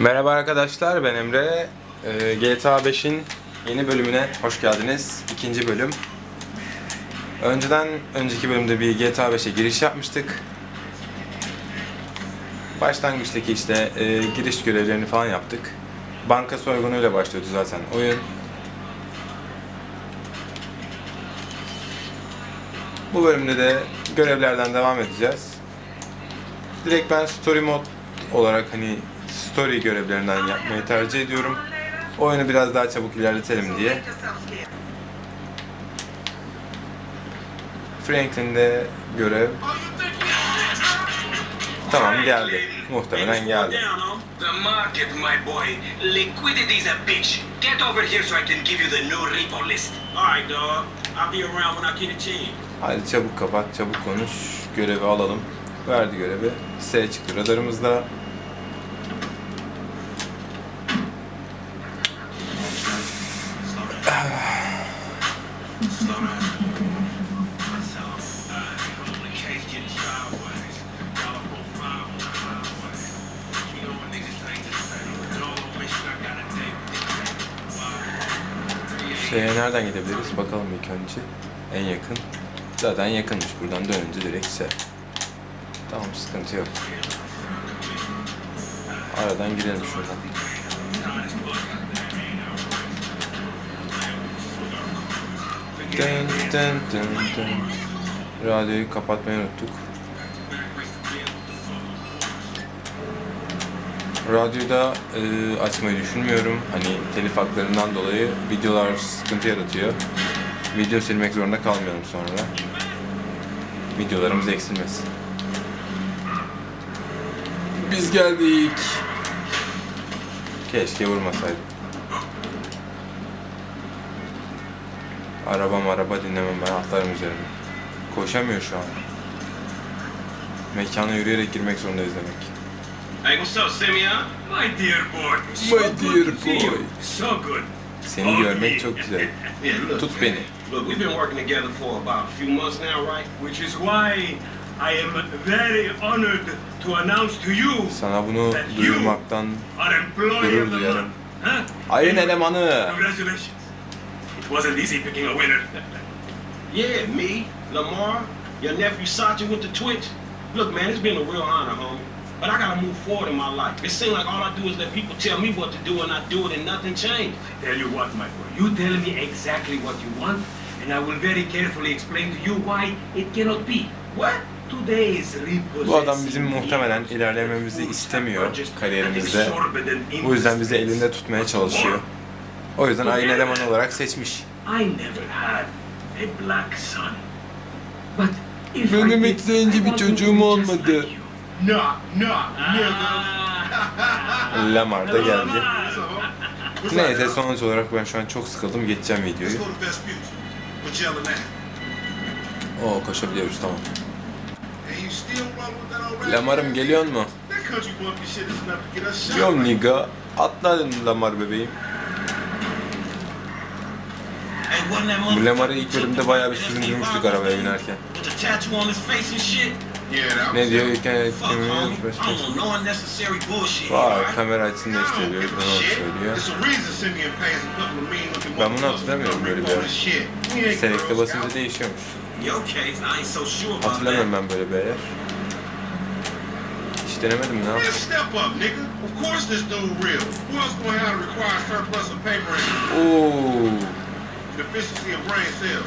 Merhaba arkadaşlar ben Emre. Ee, GTA 5'in yeni bölümüne hoş geldiniz. İkinci bölüm. Önceden önceki bölümde bir GTA 5'e giriş yapmıştık. Başlangıçtaki işte e, giriş görevlerini falan yaptık. Banka soygunuyla başlıyordu zaten oyun. Bu bölümde de görevlerden devam edeceğiz. Direkt ben story mod olarak hani story görevlerinden yapmayı tercih ediyorum. Oyunu biraz daha çabuk ilerletelim diye. Franklin'de görev Tamam geldi. Muhtemelen geldi. The market, my boy. Liquidity's a bitch. Get over here so I can give you the new repo list. Alright, dog. I'll be around when I get a chance. Hadi çabuk kapat, çabuk konuş. Görevi alalım. Verdi görevi. S çıktı radarımızda. Şeye nereden gidebiliriz? Bakalım ilk önce. En yakın. Zaten yakınmış. Buradan dönünce direkt S. Tamam sıkıntı yok. Aradan girelim şuradan. Dın dın dın dın. Radyoyu kapatmayı unuttuk. Radyoyu da e, açmayı düşünmüyorum. Hani telif haklarından dolayı videolar sıkıntı yaratıyor. Video silmek zorunda kalmayalım sonra. Videolarımız eksilmesin. Biz geldik. Keşke vurmasaydım. Arabam araba dinlemem ben atlarım üzerine. Koşamıyor şu an. Mekana yürüyerek girmek zorundayız demek. Hey, what's up, Simeon? My dear boy. My dear good you. boy. So good. Seni görmek çok güzel. Yeah, look, Tut man. beni. Look, we've been working together for about a few months now, right? which is why I am very honored to announce to you Sana bunu duyurmaktan our employee Gurur of the duyarım. month. Huh? ayın elemanı. Congratulations. It wasn't easy picking a winner. Yeah, me, Lamar, your nephew Sacha with the Twitch. Look, man, it's been a real honor, homie. But I gotta move forward in my life. It seems like all I do is let people tell me what to do and I do it and nothing changed. Tell you what, my boy, you tell me exactly what you want, and I will very carefully explain to you why it cannot be. What? Bu adam bizim muhtemelen ilerlememizi istemiyor kariyerimizde. Bu yüzden bizi elinde tutmaya çalışıyor. O yüzden ayın elemanı olarak seçmiş. I never had a black son. But if Benim I did, hiç bir çocuğum olmadı. Ah. Lamar da geldi. Neyse sonuç olarak ben şu an çok sıkıldım. Geçeceğim videoyu. Oo koşabiliyoruz tamam. Lamar'ım geliyor mu? Yo nigga. Atla Lamar bebeğim. Bu Lamar'ı ilk bölümde bayağı bir süründürmüştük arabaya binerken. Ne diyor? You can. Vay kamera açısını değiştiriyoruz. Bunu onu söylüyor. There's a reason Simeon pays a couple of mean looking Ben bunu hatırlamıyorum böyle bir yer. Selekte basınca değişiyormuş. Hatırlamıyorum ben böyle bir yer. Hiç denemedim ne yapayım?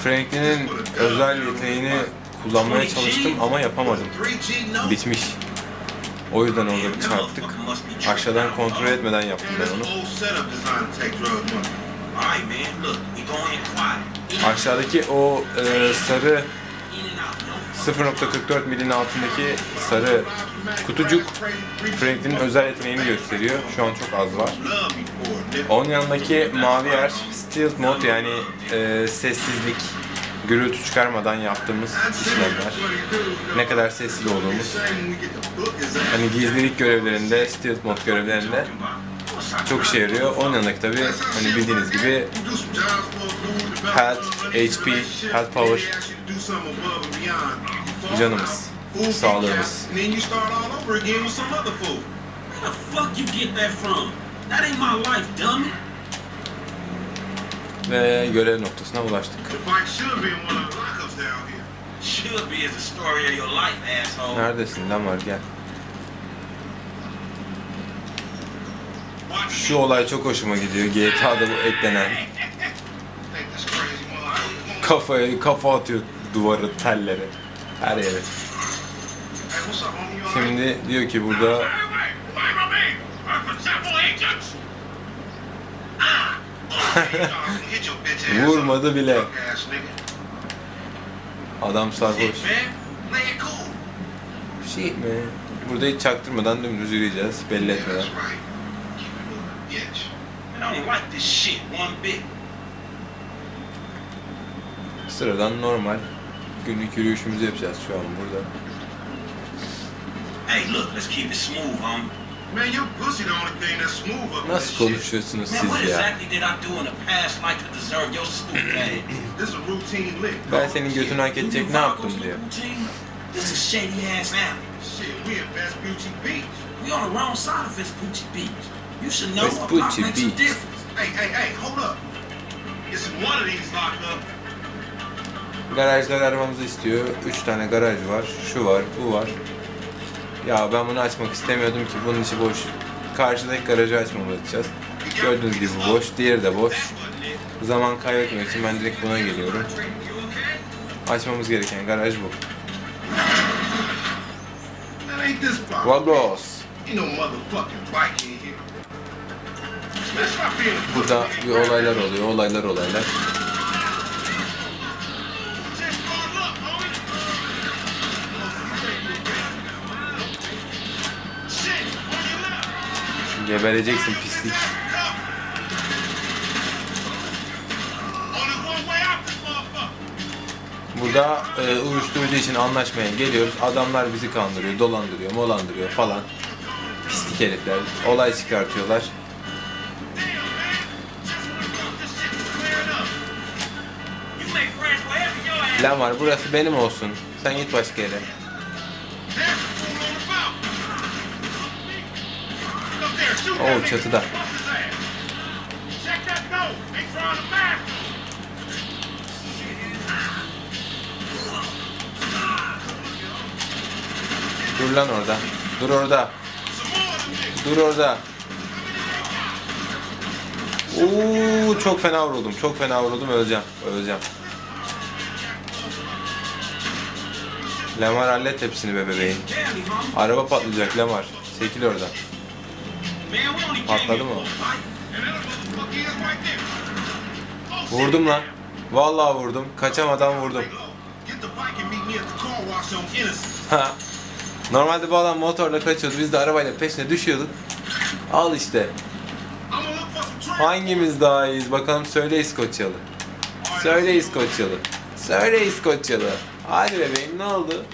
Franklin'in özel yeteneğini kullanmaya çalıştım ama yapamadım. 3G no? Bitmiş. O yüzden orada bir çarptık. Aşağıdan kontrol etmeden yaptım ben onu. Aşağıdaki o e, sarı In and out, no 0.44 milin altındaki sarı kutucuk Franklin'in özel yeteneğini gösteriyor. Şu an çok az var. Onun yanındaki mavi yer stealth mode yani e, sessizlik, gürültü çıkarmadan yaptığımız işlemler. Ne kadar sessiz olduğumuz. Hani gizlilik görevlerinde, stealth mode görevlerinde çok işe yarıyor. Onun yanındaki tabi hani bildiğiniz gibi health, HP, health power, canımız, sağlığımız. Where the fuck you get that from? That ain't my life, dummy. Ve görev noktasına ulaştık. Neredesin Lamar gel. Watch Şu olay çok hoşuma gidiyor. GTA'da bu eklenen kafaya kafa atıyor duvarı, tellere. Her yere. Şimdi diyor ki burada Hey, wait, wait, my man. I'm for several agents. Ah, oh, hey, dog, hit your bitch ass Vurmadı bile. adam sarhoş. Şey mi? Burada hiç çaktırmadan dümdüz yürüyeceğiz. Belli etmeden. Sıradan normal günlük yürüyüşümüzü yapacağız şu an burada. Hey, look, let's keep it smooth, homie. Man, your pussy the only thing that's smooth up in Nasıl konuşuyorsunuz Man, what siz ya? exactly did I do in the past life to deserve your stupid ass? This is a routine lick. Ben senin götünü hak edecek ne yaptım diyor. This is shady ass alley. Shit, we at Vespucci Beach. We on the wrong side of Vespucci Beach. You should know a block Vespucci makes a Beach. difference. Hey, hey, hey, hold up. It's in one of these locked up. Garajlar aramamızı istiyor. Üç tane garaj var. Şu var, bu var. Ya ben bunu açmak istemiyordum ki bunun içi boş. Karşıdaki garajı açmamızı açacağız. Gördüğünüz gibi boş. Diğeri de boş. Zaman kaybetmek için ben direkt buna geliyorum. Açmamız gereken garaj bu. Vagos. Burada bir olaylar oluyor. Olaylar olaylar. Gebereceksin pislik. Burada e, uyuşturucu için anlaşmaya geliyoruz. Adamlar bizi kandırıyor, dolandırıyor, molandırıyor falan. Pislik herifler. Olay çıkartıyorlar. Ass. Lamar burası benim olsun. Sen git başka yere. To back. Dur lan orada. Dur orada. Dur orada. Oo çok fena vuruldum. Çok fena vuruldum. Öleceğim. Öleceğim. Lamar hallet hepsini be bebeğim. Araba patlayacak Lamar. Çekil oradan. Patladı mı? Vurdum lan. Vallahi vurdum. Kaçamadan vurdum. Ha. Normalde bu adam motorla kaçıyordu. Biz de arabayla peşine düşüyorduk. Al işte. Hangimiz daha iyiyiz? Bakalım söyle İskoçyalı. Söyle İskoçyalı. Söyle İskoçyalı. Hadi bebeğim ne oldu?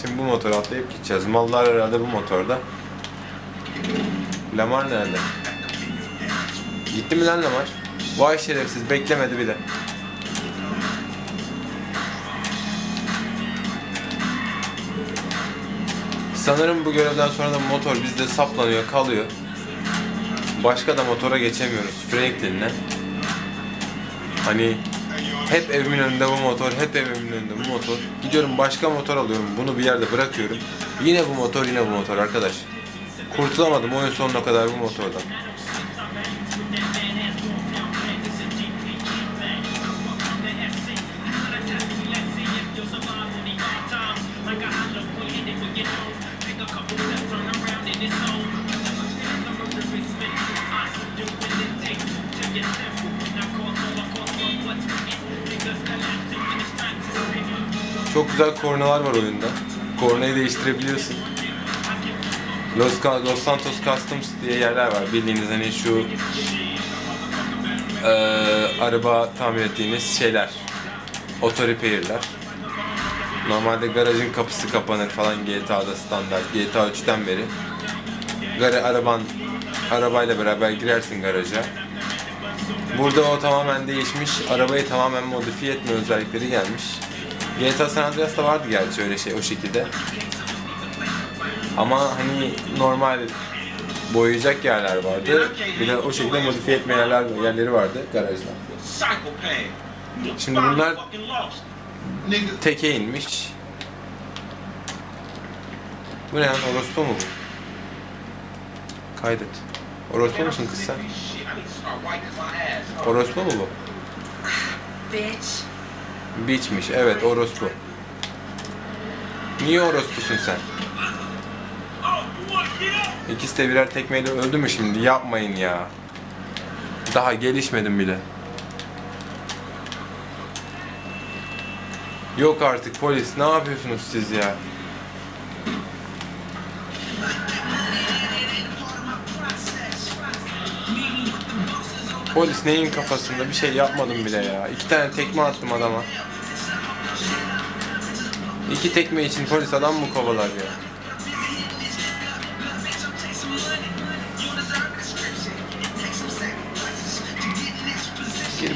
Şimdi bu motora atlayıp gideceğiz. Mallar herhalde bu motorda. Lamar nerede? Gitti mi lan Lamar? Vay şerefsiz beklemedi bile. Sanırım bu görevden sonra da motor bizde saplanıyor, kalıyor. Başka da motora geçemiyoruz Franklin'le. Hani hep evimin önünde bu motor, hep evimin önünde bu motor. Gidiyorum başka motor alıyorum, bunu bir yerde bırakıyorum. Yine bu motor, yine bu motor arkadaş. Kurtulamadım oyun sonuna kadar bu motordan. Çok güzel kornalar var oyunda. Kornayı değiştirebiliyorsun. Los, Los Santos Customs diye yerler var. Bildiğiniz hani şu eee, araba tamir ettiğiniz şeyler. Auto repair'ler. Normalde garajın kapısı kapanır falan GTA'da standart. GTA 3'ten beri. Gara, araban arabayla beraber girersin garaja. Burada o tamamen değişmiş. Arabayı tamamen modifiye etme özellikleri gelmiş. GTA San Andreas'ta vardı gerçi öyle şey o şekilde. Ama hani normal boyayacak yerler vardı. Bir de o şekilde modifiye etme yerler, yerleri vardı garajda. Şimdi bunlar- Teke inmiş. Bu ne lan orospu mu bu? Kaydet. Orospu musun kız sen? Orospu mu bu? Bitch. Biçmiş. Evet orospu. Niye orospusun sen? İkisi de birer tekmeyle öldü mü şimdi? Yapmayın ya. Daha gelişmedim bile. Yok artık polis. Ne yapıyorsunuz siz ya? Polis neyin kafasında? Bir şey yapmadım bile ya. İki tane tekme attım adama. İki tekme için polis adam mı kovalar ya?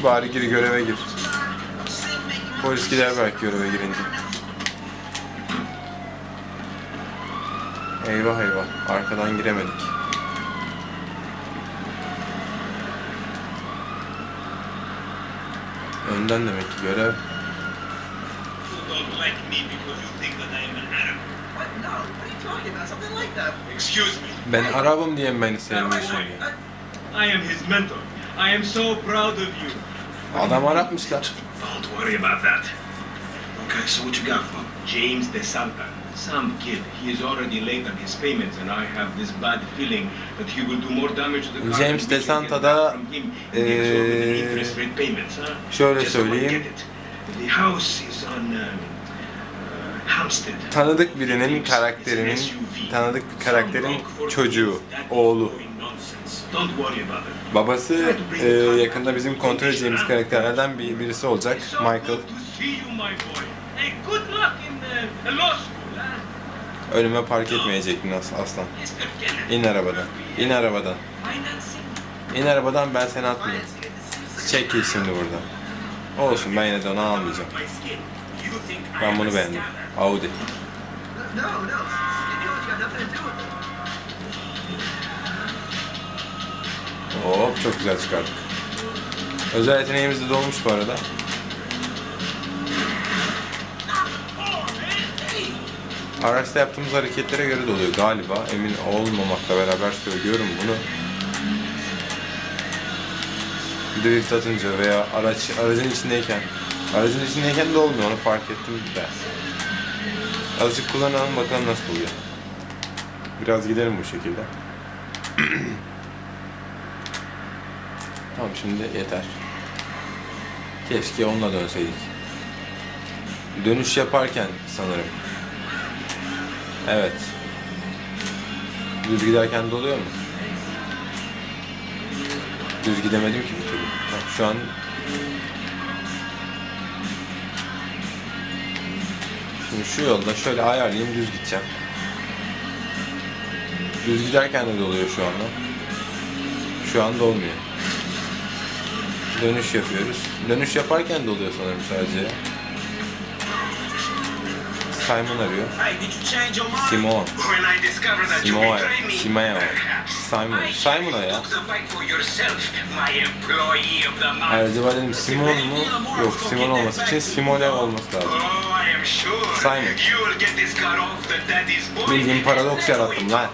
Bari gir göreve gir. Polis gider belki göreve girince. Eyvah eyvah arkadan giremedik. Önden demek ki görev. Ben Arabım diye beni sevmiyorsun diye. I am his mentor. I am so proud of you. Adam Arapmış lan. Don't worry about that. Okay, so what you got for me? James De Santa. Some kid. He is already late on his payments, and I have this bad feeling that he will do more damage to the car James De rate payments, huh? şöyle söyleyeyim. The house is on um. Tanıdık birinin karakterinin, tanıdık bir karakterin çocuğu, oğlu. Babası e, yakında bizim kontrol edeceğimiz karakterlerden bir, birisi olacak. Michael. Önüme park etmeyecektin as aslan. İn arabadan. İn arabadan. İn arabadan ben seni atmayayım. Çekil şimdi buradan. Olsun ben yine de onu almayacağım. Ben bunu beğendim. Audi. Hop çok güzel çıkardık. Özel yeteneğimiz de dolmuş bu arada. Araçta yaptığımız hareketlere göre de oluyor galiba. Emin olmamakla beraber söylüyorum bunu. Drift atınca veya araç aracın içindeyken aracın içindeyken de olmuyor onu fark ettim de. Azıcık kullanalım bakalım nasıl oluyor. Biraz gidelim bu şekilde. Tamam şimdi yeter. Keşke onunla dönseydik. Dönüş yaparken sanırım. Evet. Düz giderken de oluyor mu? Düz gidemedim ki bir türlü. Bak şu an Şimdi şu yolda şöyle ayarlayayım düz gideceğim. Düz giderken de oluyor şu anda. Şu anda olmuyor. Dönüş yapıyoruz. Dönüş yaparken de oluyor sanırım sadece. Simon arıyor. Simon. Simon. Simon. Simon. Simon o ya. Acaba dedim Simon mu? Yok Simon olması için Simone olması lazım. Simon. you will get this car off the daddy's boy. Bildiğin paradoks yarattım lan.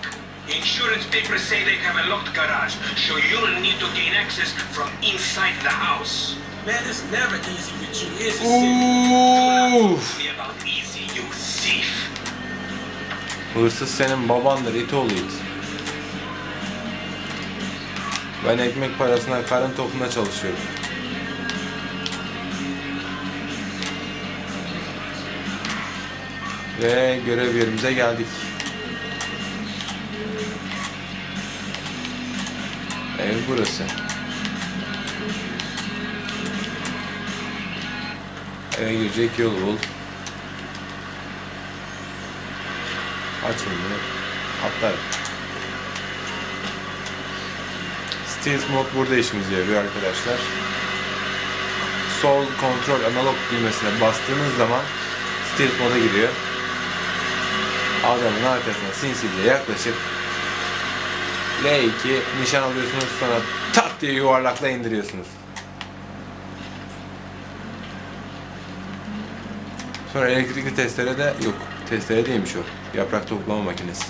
Insurance papers say they have a locked garage, so you'll need to gain access from inside the house. Man, it's never easy with you, is it? About easy, you thief. Hırsız senin babandır it oğlu it. Ben ekmek parasına karın tokuna çalışıyorum. Ve görev yerimize geldik. Ev burası. Eve girecek yol bul. Açın bunu. Atlarım. Stealth mod burada işimize yarıyor arkadaşlar. Sol kontrol analog düğmesine bastığınız zaman Stealth moda giriyor. Adamın arkasına sinsice yaklaşıp L2 nişan alıyorsunuz sonra tak diye yuvarlakla indiriyorsunuz. Sonra elektrikli testere de yok. Testere değilmiş o. Yaprak toplama makinesi.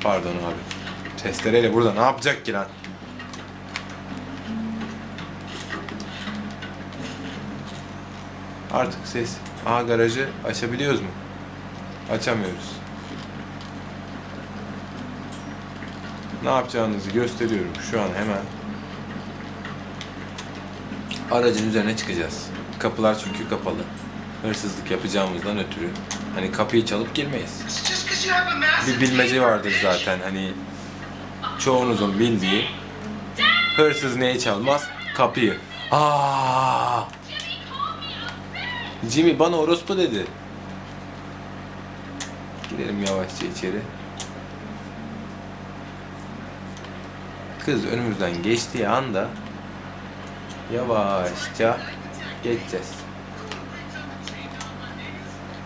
Pardon abi. Testereyle burada ne yapacak ki lan? Artık ses. Aha garajı açabiliyoruz mu? Açamıyoruz. Ne yapacağınızı gösteriyorum şu an hemen. Aracın üzerine çıkacağız. Kapılar çünkü kapalı. Hırsızlık yapacağımızdan ötürü. Hani kapıyı çalıp girmeyiz. Bir bilmece vardır zaten hani çoğunuzun bildiği. Hırsız neyi çalmaz? Kapıyı. Aa! Jimmy bana orospu dedi. Girelim yavaşça içeri. Kız önümüzden geçtiği anda yavaşça geçeceğiz.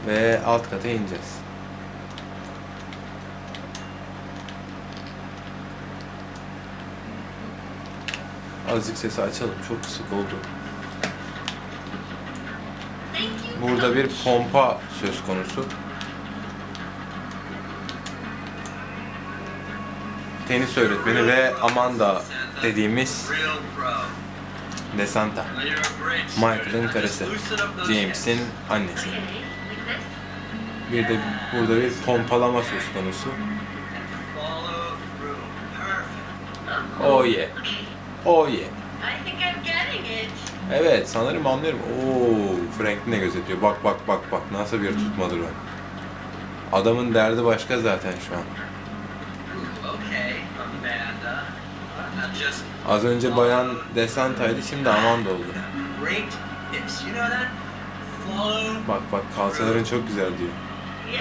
Ve alt kata ineceğiz. Azıcık sesi açalım. Çok kısık oldu. Burada bir pompa söz konusu. Tenis öğretmeni ve Amanda dediğimiz. Desanta. Michael'ın karısı. James'in annesi. Bir de burada bir pompalama söz konusu. Oh yeah. Oh yeah. Evet sanırım anlıyorum. Oo, Franklin de gözetiyor. Bak bak bak bak nasıl bir tutmadır o. Adamın derdi başka zaten şu an. Az önce bayan Desanta'ydı şimdi Amanda oldu. Bak bak kalçaların çok güzel diyor.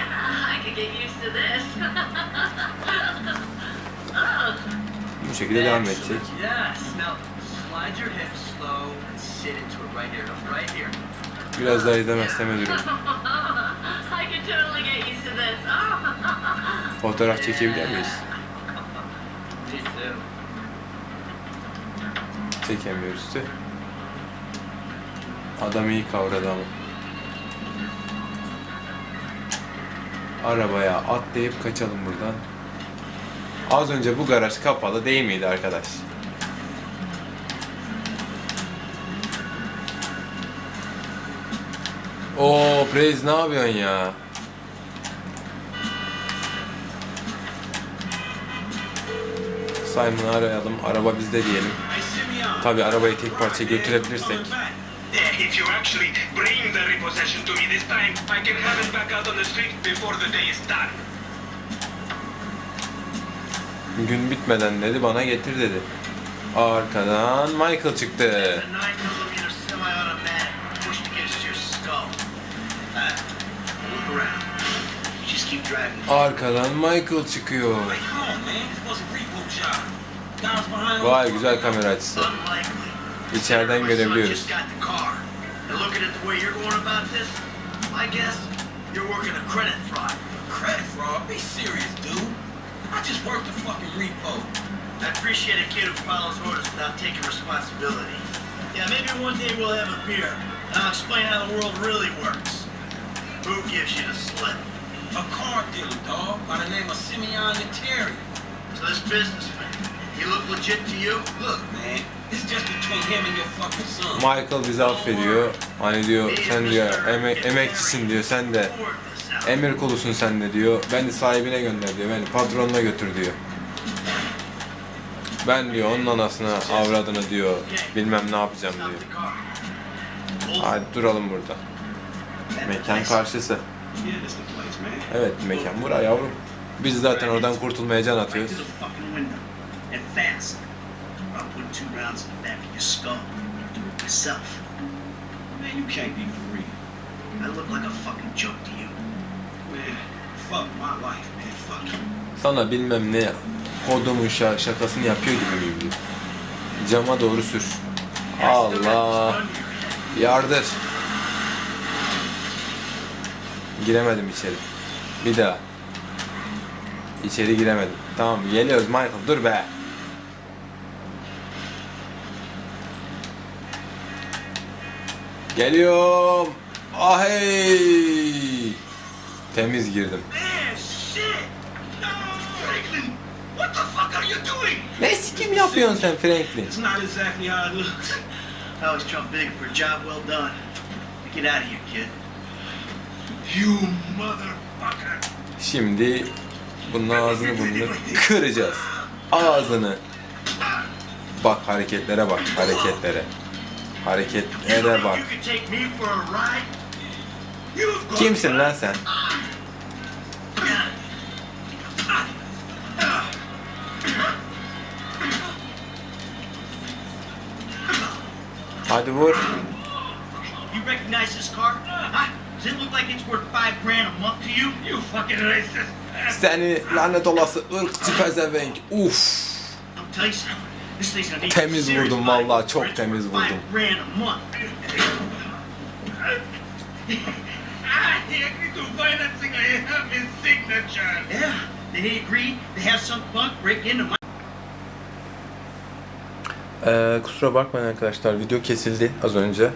Bu şekilde devam edecek. Biraz daha izlemezsem ölürüm. Fotoğraf çekebilir miyiz? Me too. Çekemiyoruz da. Adam iyi kavradı ama. Arabaya atlayıp kaçalım buradan. Az önce bu garaj kapalı değil miydi arkadaş? Oo Praise ne yapıyorsun ya? Simon'ı arayalım. Araba bizde diyelim. Tabi arabayı tek parça götürebilirsek. Gün bitmeden dedi bana getir dedi. Arkadan Michael çıktı. A 9 millimeter semi-automatic pushed against your skull. Look around. Just keep driving. Arkadan Michael çıkıyor. Hey, come on, man. This was a repo job. Guys behind Vay güzel kamera açısı. Unlikely. İçeriden My son görebiliyoruz. just got the car. And looking at the way you're going about this, I guess you're working a credit fraud. Credit fraud? Be serious, dude. I just worked a fucking repo. I appreciate a kid who follows orders without taking responsibility. Yeah, maybe one day we'll have a beer, and I'll explain how the world really works. Who gives you the slip? A car dealer, dog, by the name of Simeon Leteri. So this businessman, he look legit to you? Look, man, it's just between him and your fucking son. Michael bizi affediyor. Hani diyor sen diyor eme- emekçisin diyor sen de emir kulusun sen de diyor. Beni sahibine gönder diyor. Beni patronuna götür diyor. Ben diyor onun anasına avradını diyor. Bilmem ne yapacağım diyor. Hadi duralım burada. Mekan karşısı. Evet mekan bura yavrum. Biz zaten oradan kurtulmaya can atıyoruz. And fast. I'll put two rounds in the back of your skull. Do it myself. Man, you can't be for real. I look like a fucking joke to you. Man, fuck my life, man. Fuck you. Sana bilmem ne kodumun şa- şakasını yapıyor gibi diyor. Cama doğru sür. Allah. Yardır. Giremedim içeri. Bir daha. İçeri giremedim. Tamam geliyoruz Michael dur be. Geliyorum. Ah hey. Temiz girdim. Man, shit! No, Franklin! What the fuck are you doing? Ne sikim yapıyorsun sen Franklin? It's not exactly how it looks. I always trump big for a job well done. Get out of here, kid. You motherfucker! Şimdi bunun ağzını burnunu kıracağız. Ağzını. Bak hareketlere bak hareketlere. Hareketlere bak. Kimsin lan sen? Hadi vur. You recognize this car? Huh? Does it look like it's worth five grand a month to you? You fucking racist! Seni lanet olası ırkçı pezevenk. Uf. I'll tell you something. Temiz vurdum vallahi, çok temiz vurdum. Ee, kusura bakmayın arkadaşlar video kesildi az önce.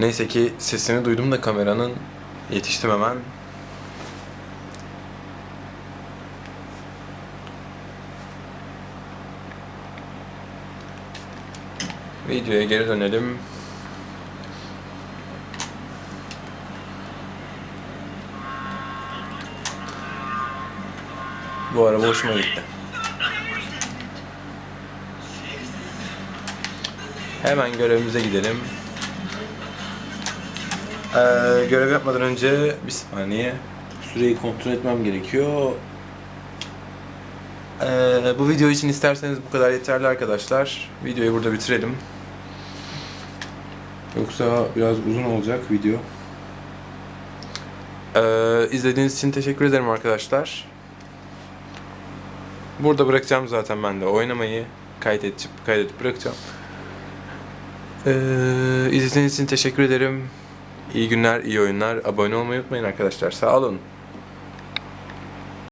Neyse ki sesini duydum da kameranın yetiştim hemen. Videoya geri dönelim. Bu araba hoşuma gitti. Hemen görevimize gidelim. Ee, görev yapmadan önce bir saniye süreyi kontrol etmem gerekiyor. Ee, bu video için isterseniz bu kadar yeterli arkadaşlar. Videoyu burada bitirelim. Yoksa biraz uzun olacak video. Ee, izlediğiniz için teşekkür ederim arkadaşlar. Burada bırakacağım zaten ben de oynamayı kaydedip kaydedip bırakacağım. Ee, izlediğiniz için teşekkür ederim. İyi günler, iyi oyunlar. Abone olmayı unutmayın arkadaşlar. Sağ olun.